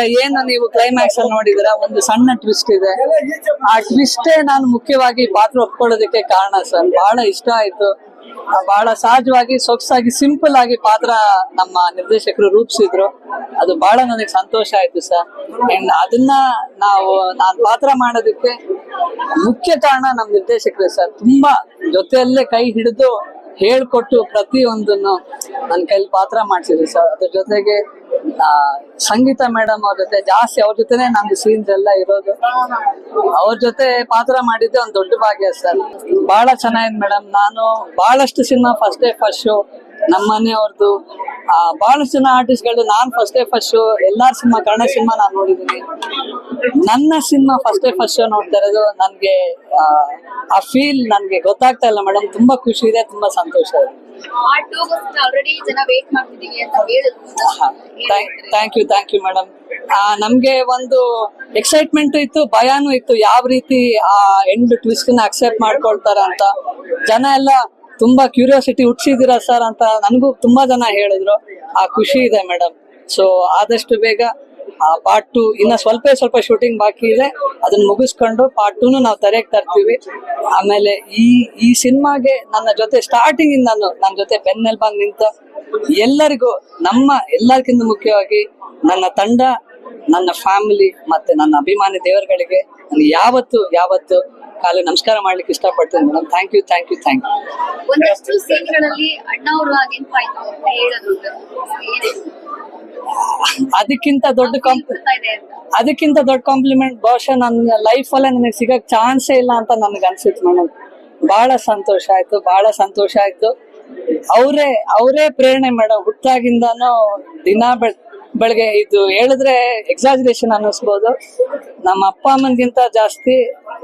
ಏನು ನೀವು ಕ್ಲೈಮ್ಯಾಕ್ಸ್ ಅಲ್ಲಿ ನೋಡಿದಿರ ಒಂದು ಸಣ್ಣ ಟ್ವಿಸ್ಟ್ ಇದೆ. ಆ ಟ್ವಿಸ್ಟೇ ನಾನು ಮುಖ್ಯವಾಗಿ ಪಾತ್ರ ಒಪ್ಕೊಳ್ಳೋದಕ್ಕೆ ಕಾರಣ ಸರ್. ಬಹಳ ಇಷ್ಟ ಆಯ್ತು. ಬಹಳ ಸಹಜವಾಗಿ, ಸೊಗಸಾಗಿ ಸಿಂಪಲ್ ಆಗಿ ಪಾತ್ರ ನಮ್ಮ ನಿರ್ದೇಶಕರು ರೂಪಿಸಿದ್ರು. ಅದು ಬಹಳ ನನಗೆ ಸಂತೋಷ ಆಯ್ತು ಸರ್. ಅಂಡ್ ಅದನ್ನ ನಾವು, ನಾನು ಪಾತ್ರ ಮಾಡೋದಕ್ಕೆ ಮುಖ್ಯ ಕಾರಣ ನಮ್ಮ ನಿರ್ದೇಶಕರು ಸರ್. ತುಂಬಾ ಜೊತೆಯಲ್ಲೇ ಕೈ ಹಿಡಿದು ಹೇಳ್ಕೊಟ್ಟು ಪ್ರತಿಯೊಂದನ್ನು ನನ್ನ ಕೈಲಿ ಪಾತ್ರ ಮಾಡಿಸಿದ್ರು ಸರ್. ಅದ್ರ ಜೊತೆಗೆ ಸಂಗೀತ ಮೇಡಮ್ ಅವ್ರ ಜೊತೆ ಜಾಸ್ತಿ ಅವ್ರ ಜೊತೆನೆ ನಮ್ದು ಸೀನ್ಸ್ ಎಲ್ಲ ಇರೋದು. ಅವ್ರ ಜೊತೆ ಪಾತ್ರ ಮಾಡಿದ್ದೆ ಒಂದು ದೊಡ್ಡ ಭಾಗ್ಯ ಸರ್. ಬಹಳ ಚೆನ್ನಾಗಿದೆ ಮೇಡಮ್. ನಾನು ಬಹಳಷ್ಟು cinema first day first show ನಮ್ಮ ಮನೆಯವ್ರದ್ದು ಬಹಳಷ್ಟು ಜನ ಆರ್ಟಿಸ್ಟ್ಗಳು ನಾನ್ ಫಸ್ಟ್ ಡೇ ಫಸ್ಟ್ ಶೋ ಎಲ್ಲಾರ ಸಿನಿಮಾ ಕನ್ನಡ ಸಿನಿಮಾ ನಾನು ನೋಡಿದ್ದೀನಿ ನನ್ನ ಸಿನಿಮಾ ಫಸ್ಟ್ ಫಸ್ಟ್ ಶೋ ನೋಡ್ತಾ ಇರೋದು ನನ್ಗೆ ಆ, ಫೀಲ್ ನನ್ಗೆ ಗೊತ್ತಾಗ್ತಾ ಇಲ್ಲ ಮೇಡಮ್ ತುಂಬಾ ಖುಷಿ ಇದೆ ತುಂಬಾ ಸಂತೋಷ ಇದೆ. Thank you thank you madam ನಮ್ಗೆ ಒಂದು ಎಕ್ಸೈಟ್ಮೆಂಟ್ ಇತ್ತು ಭಯಾನು ಇತ್ತು. ಯಾವ ರೀತಿ ಆ ಎಂಡ್ ಟ್ವಿಸ್ಟ್ನ ಅಕ್ಸೆಪ್ಟ್ ಮಾಡ್ಕೊಳ್ತಾರ ಅಂತ. ಜನ ಎಲ್ಲ ತುಂಬಾ ಕ್ಯೂರಿಯಾಸಿಟಿ ಹುಟ್ಟಿಸಿದಿರಾ ಸರ್ ಅಂತ ನನಗೂ ತುಂಬಾ ಜನ ಹೇಳಿದ್ರು. ಆ ಖುಷಿ ಇದೆ ಮೇಡಮ್ ಸೊ ಆದಷ್ಟು ಬೇಗ ಆ ಪಾರ್ಟ್ ಟು ಇನ್ನ ಸ್ವಲ್ಪ ಸ್ವಲ್ಪ ಶೂಟಿಂಗ್ ಬಾಕಿ ಇದೆ. ಅದನ್ನ ಮುಗಿಸ್ಕೊಂಡು ಪಾರ್ಟ್ ಟೂನು ನಾವು ತೆರೆಗೆ ತರ್ತೀವಿ. ಆಮೇಲೆ ಈ ಈ ಸಿನಿಮಾಗೆ ನನ್ನ ಜೊತೆ ಸ್ಟಾರ್ಟಿಂಗ್ ಇಂದಾನು ನನ್ನ ಜೊತೆ ಬೆನ್ನೆಲ್ಬಾಗ್ ನಿಂತ ಎಲ್ಲರಿಗೂ, ನಮ್ಮ ಎಲ್ಲರಿಗಿಂತ ಮುಖ್ಯವಾಗಿ ನನ್ನ ತಂಡ, ನನ್ನ ಫ್ಯಾಮಿಲಿ ಮತ್ತೆ ನನ್ನ ಅಭಿಮಾನಿ ದೇವರುಗಳಿಗೆ ನಾನು ಯಾವತ್ತು ಯಾವತ್ತು ಕಾಲು ನಮಸ್ಕಾರ ಮಾಡ್ಲಿಕ್ಕೆ ಇಷ್ಟಪಡ್ತೀನಿ madam thank you thank you thank you ಒಂದಷ್ಟು ಸೀನ್ಗಳಲ್ಲಿ ಅಣ್ಣ ಅವರು ನೆನಪಾಯ್ತು ಅಂತ ಹೇಳಿದ್ರು ಏನೇ ಅದಕ್ಕಿಂತ ದೊಡ್ಡ ಅದಕ್ಕಿಂತ ದೊಡ್ಡ ಕಾಂಪ್ಲಿಮೆಂಟ್ ಬಹುಶಃ ನನ್ನ ಲೈಫ್ ಅಲ್ಲೇ ನನಗೆ ಸಿಗಕ್ ಚಾನ್ಸೇ ಇಲ್ಲ ಅಂತ ನನಗೆ ಅನ್ಸಿತ್ತು ಮೇಡಮ್. ಬಹಳ ಸಂತೋಷ ಆಯ್ತು ಬಹಳ ಸಂತೋಷ ಆಯ್ತು. ಅವರೇ ಅವರೇ ಪ್ರೇರಣೆ ಮೇಡಮ್. ಹುಟ್ಟಾಗಿಂದಾನು ದಿನ ಬೆಳ್ ಬೆಳಗ್ಗೆ ಇದು ಹೇಳಿದ್ರೆ ಎಕ್ಸಾಜರೇಷನ್ ಅನ್ನಿಸ್ಬೋದು. ನಮ್ಮ ಅಪ್ಪ ಅಮ್ಮನಿಗಿಂತ ಜಾಸ್ತಿ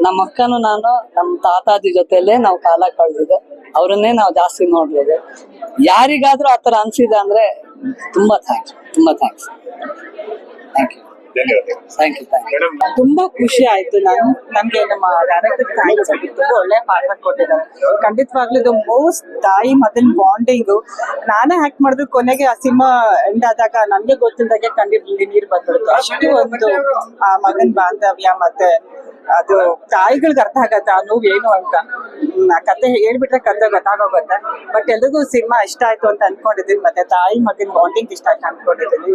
ನಮ್ಮ ಅಕ್ಕನು ನಾನು ನಮ್ಮ ತಾತಾಜಿ ಜೊತೆಲೇ ನಾವು ಕಾಲ ಕಳೆದಿದೆ ಅವರನ್ನೇ ನಾವು ಜಾಸ್ತಿ ನೋಡ್ಬೋದು. ಯಾರಿಗಾದ್ರೂ ಆ ಥರ ಅನ್ಸಿದೆ ಅಂದ್ರೆ ತುಂಬಾ ಥ್ಯಾಂಕ್ಸ್ ತುಂಬಾ thanks thank you thank you thank you ತುಂಬಾ ಖುಷಿ ಆಯ್ತು. ನಾನು ನಮ್ಗೆ ನಮ್ಮ ಡೈರೆಕ್ಟರ್ ಥ್ಯಾಂಕ್ಸ್ ಆಗಿ ತುಂಬಾ ಒಳ್ಳೆ ಪಾತ್ರ ಕೊಟ್ಟಿದ್ದಾರೆ. ಖಂಡಿತವಾಗ್ಲೂ ಇದು ಮೋಸ್ಟ್ ತಾಯಿ ಮದನ್ ಬಾಂಡಿಂಗು ನಾನೇ ಆಕ್ಟ್ ಮಾಡಿದ್ರು ಕೊನೆಗೆ ಆ ಸಿನಿಮಾ ಎಂಡ್ ಆದಾಗ ನನ್ಗೆ ಗೊತ್ತಿಲ್ಲದಾಗೆ ಖಂಡಿತ ನೀರು ಬಂದ್ಬಿಡ್ತು ಅಷ್ಟು ಒಂದು ಆ ಮಗನ್ ಬಾಂಧವ್ಯ ಮತ್ತೆ ಅದು ತಾಯಿಗಳಿಗೆ ಅರ್ಥ ಆಗತ್ತೆ ಆ ನೋವು ಏನು ಅಂತ. ಕತೆ ಹೇಳ್ಬಿಟ್ರೆ ಕತೆ ಗೊತ್ತಾಗೋಗುತ್ತೆ. ಬಟ್ ಎಲ್ರಿಗೂ ಸಿನಿಮಾ ಇಷ್ಟ ಆಯ್ತು ಅಂತ ಅನ್ಕೊಂಡಿದ್ದೀನಿ. ಮತ್ತೆ ತಾಯಿ ಮಗನ್ ಬಾಂಡಿಂಗ್ ಇಷ್ಟ ಆಯ್ತು ಅನ್ಕೊಂಡಿದ್ದೀನಿ.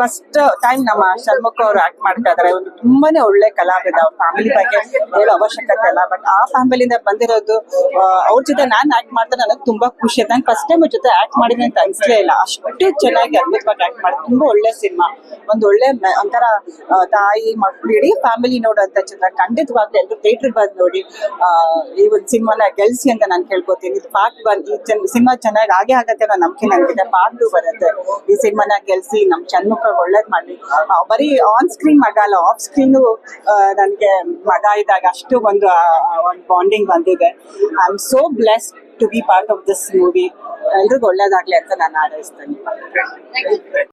ಫಸ್ಟ್ ಟೈಮ್ ನಮ್ಮ ಷಣ್ಮುಖ ಅವ್ರು ಆಕ್ಟ್ ಮಾಡ್ತಾ ಇದಾರೆ. ಒಂದು ತುಂಬಾನೇ ಒಳ್ಳೆ ಕಲಾವಿದ. ಅವ್ರ ಫ್ಯಾಮಿಲಿ ಬಗ್ಗೆ ಹೇಳೋ ಅವಶ್ಯಕತೆ ಇಲ್ಲ. ಬಟ್ ಆ ಫ್ಯಾಮಿಲಿಯಿಂದ ಬಂದಿರೋದು ಅವ್ರ ಜೊತೆ ನಾನ್ ಆಕ್ಟ್ ಮಾಡ್ತಾ ನನಗೆ ತುಂಬಾ ಖುಷಿ ಆಯ್ತು. ನಾನು ಫಸ್ಟ್ ಟೈಮ್ ಜೊತೆ ಆಕ್ಟ್ ಮಾಡಿದ್ರೆ ಅಂತ ಅನ್ಸಲೇ ಇಲ್ಲ. ಅಷ್ಟು ಚೆನ್ನಾಗಿ ಅದ್ಭುತವಾಗಿ ಆಕ್ಟ್ ಮಾಡಿ ತುಂಬಾ ಒಳ್ಳೆ ಸಿನಿಮಾ. ಒಂದು ಒಳ್ಳೆ ಒಂಥರ ತಾಯಿ ಮಕ್ಕಳು ಇಡೀ ಫ್ಯಾಮಿಲಿ ನೋಡುವಂತ ಚಿತ್ರ. ಖಂಡಿತವಾಗ್ಲೂ ಎಲ್ಲರೂ ಥಿಯೇಟರ್ ಬಂದು ನೋಡಿ ಈ ಒಂದು ಸಿನಿಮಾನ ಗೆಲ್ಸಿ ಅಂತ ನಾನು ಕೇಳ್ಕೊತೀನಿ. ಇದು ಪಾರ್ಟ್ ಒನ್ ಈ ಸಿನಿಮಾ ಚೆನ್ನಾಗಿ ಆಗೇ ಆಗತ್ತೆ ಅನ್ನೋ ನಂಬಿಕೆ ನನಗಿದೆ ಪಾರ್ಟ್ ಟು ಬರುತ್ತೆ. ಈ ಸಿನಿಮಾನ ಗೆಲ್ಸಿ, ನಮ್ ಚನ್ಮುಖ ಒಳ್ಳೇದ್ ಮಾಡಿ ಬರೀ ಆನ್ ಸ್ಕ್ರೀನ್ ಮಗ ಅಲ್ಲ ಆಫ್ ಸ್ಕ್ರೀನು ನನಗೆ ಮಗ ಇದ್ದಾಗ ಅಷ್ಟು ಒಂದು ಒಂದು ಬಾಂಡಿಂಗ್ ಬಂದಿದೆ. I am so bless to be part of this movie ಎಲ್ರಿಗೂ ಒಳ್ಳೇದಾಗ್ಲಿ ಅಂತ ನಾನು ಆರೈಸ್ತೇನೆ.